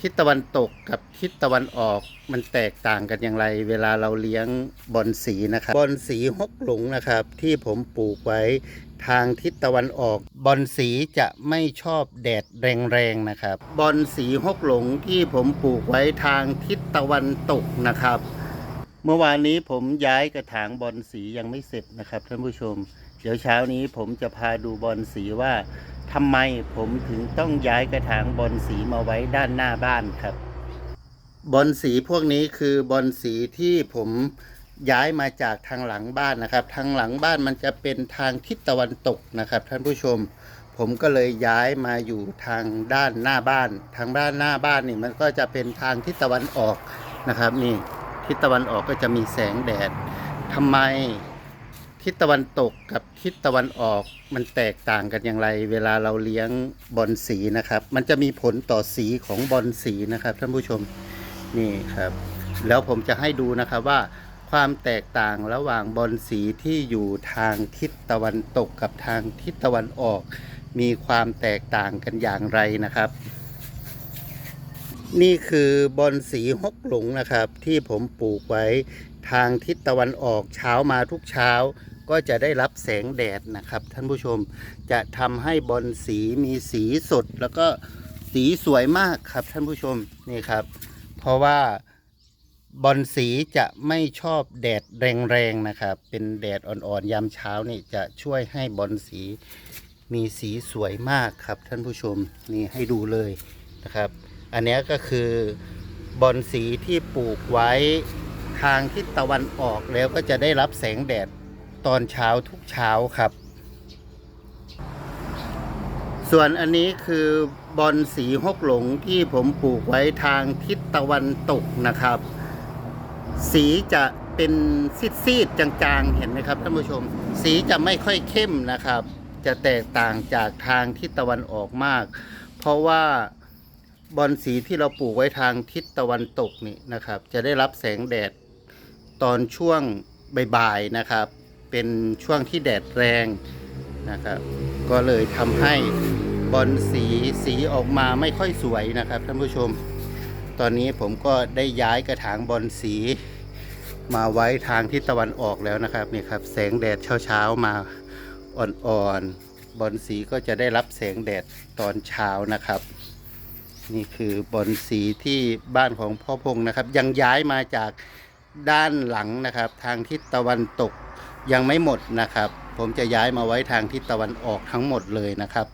ทิศตะวันตกกับทิศตะวันออกมันแตกต่างกันอย่างไร เวลาเราเลี้ยงบอนสีนะครับบอนสีฮกหลงนะครับ ที่ผมปลูกไว้ทางทิศตะวันออกบอนสีจะไม่ชอบแดดแรงๆนะครับบอนสีฮกหลงที่ผมปลูกไว้ทางทิศตะวันตกนะครับ เมื่อวานนี้ผมย้ายกระถางบอนสียังไม่เสร็จนะครับท่านผู้ชม เดี๋ยวเช้านี้ผมจะพาดูบอนสีว่าทำไมผมถึงต้องย้ายกระถางบอนสีมาไว้ด้านหน้าบ้านครับ บอนสีพวกนี้คือบอนสีที่ผมย้ายมาจากทางหลังบ้านนะครับ ทางหลังบ้านมันจะเป็นทางทิศตะวันตกนะครับ ท่านผู้ชม ผมก็เลยย้ายมาอยู่ทางด้านหน้าบ้าน ทางด้านหน้าบ้านนี่มันก็จะเป็นทางทิศตะวันออกนะครับนี่ ทิศตะวันออกก็จะมีแสงแดดทำไมทิศตะวันตกกับทิศตะวันออกมันแตกต่างกันอย่างไร เวลาเราเลี้ยงบอลสีนะครับ มันจะมีผลต่อสีของบอลสีนะครับ ท่านผู้ชมนี่ครับ แล้วผมจะให้ดูนะครับว่าความแตกต่างระหว่างบอลสีที่อยู่ทางทิศตะวันตกกับทางทิศตะวันออก มีความแตกต่างกันอย่างไรนะครับ นี่คือบอลสีฮกหลงนะครับ ที่ผมปลูกไว้ทางทิศตะวันออกเช้ามาทุกเช้า ก็จะได้รับแสงแดดนะครับ ท่านผู้ชมจะทำให้บอลสีมีสีสด แล้วก็สีสวยมากครับท่านผู้ชมนี่ครับ เพราะว่าบอลสีจะไม่ชอบแดดแรงๆนะครับ เป็นแดดอ่อนๆยามเช้านี่จะช่วยให้บอลสีมีสีสวยมากครับท่านผู้ชมนี่ให้ดูเลยนะครับ อันนี้ก็คือบอลสีที่ปลูกไว้ทางทิศตะวันออกแล้วก็จะได้รับแสงแดดตอนเช้าทุกเช้าครับ ส่วนอันนี้คือบอลสีฮกหลงที่ผมปลูกไว้ทางทิศตะวันตกนะครับ สีจะเป็นซีดๆจางๆ เห็นไหมครับท่านผู้ชม สีจะไม่ค่อยเข้มนะครับ จะแตกต่างจากทางทิศตะวันออกมาก เพราะว่า บอลสีที่เราปลูกไว้ทางทิศตะวันตกนี่นะครับ จะได้รับแสงแดดตอนช่วงบ่ายๆนะครับ เป็นช่วงที่แดดแรงนะครับ ก็เลยทำให้บอลสีสีออกมาไม่ค่อยสวยนะครับท่านผู้ชม ตอนนี้ผมก็ได้ย้ายกระถางบอลสี มาไว้ทางทิศตะวันออกแล้วนะครับนี่ครับ แสงแดดเช้าๆมาอ่อนๆบอลสีก็จะได้รับแสงแดดตอนเช้านะครับ นี่คือบอนสีที่บ้านของพ่อพงนะครับ ยังย้ายมาจากด้านหลังนะครับ ทางทิศตะวันตกยังไม่หมดนะครับ ผมจะย้ายมาไว้ทางทิศตะวันออกทั้งหมดเลยนะครับ